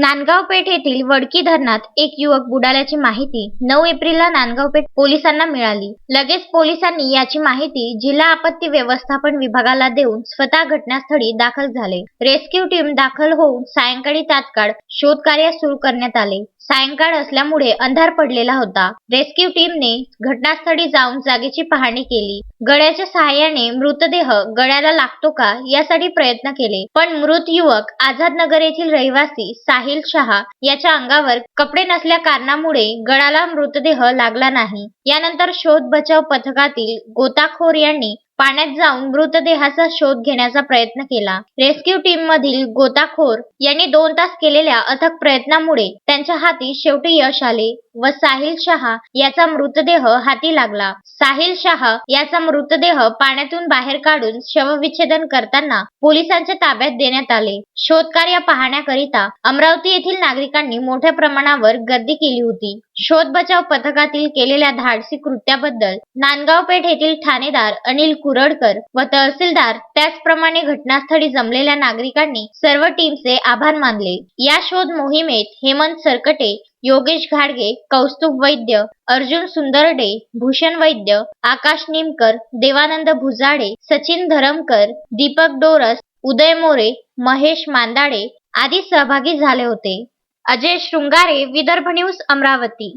नांदगाव पेठ येथील वडकी धरणात एक युवक बुडाल्याची माहिती नऊ एप्रिलला नांदगाव पेठ पोलिसांना मिळाली. लगेच पोलिसांनी याची माहिती जिल्हा आपत्ती व्यवस्थापन विभागाला देऊन स्वतः घटनास्थळी दाखल झाले. रेस्क्यू टीम दाखल होऊन सायंकाळी तात्काळ शोध कार्य सुरू करण्यात आले. सायंकाळ असल्यामुळे अंधार पडलेला होता. रेस्क्यू टीमने घटनास्थळी जाऊन जागेची पाहणी केली. गळ्याच्या सहाय्याने मृतदेह गळ्याला लागतो का यासाठी प्रयत्न केले. पण मृत युवक आझाद नगर येथील रहिवासी साहिल शहा याच्या अंगावर कपडे नसल्या कारणामुळे गळाला मृतदेह लागला नाही. यानंतर शोध बचाव पथकातील गोताखोर यांनी पाण्यात जाऊन मृतदेहाचा शोध घेण्याचा प्रयत्न केला. रेस्क्यू टीम मधील गोताखोर यांनी दोन तास केलेल्या अथक प्रयत्नामुळे त्यांच्या हाती शेवटी यश आले व साहिल शहा याचा मृतदेह हाती लागला. साहिल शहा याचा मृतदेह पाण्यातून बाहेर काढून शवविच्छेदन करताना पोलिसांच्या ताब्यात देण्यात आले. शोधकार्य पाहण्याकरिता अमरावती येथील नागरिकांनी मोठ्या प्रमाणावर गर्दी केली होती. शोध बचाव पथकातील केलेल्या धाडसी कृत्याबद्दल नांदगाव पेठ येथील ठाणेदार अनिल कुरडकर व तहसीलदार त्याचप्रमाणे घटनास्थळी जमलेल्या नागरिकांनी सर्व टीमचे आभार मानले. या शोध मोहिमेत हेमंत सरकटे योगेश घाडगे कौस्तुभ वैद्य अर्जुन सुंदरडे भूषण वैद्य आकाश निमकर देवानंद भुजाडे सचिन धरमकर दीपक डोरस उदय मोरे महेश मांदाडे आदी सहभागी झाले होते. अजय शृंगारे विदर्भ न्यूज अमरावती.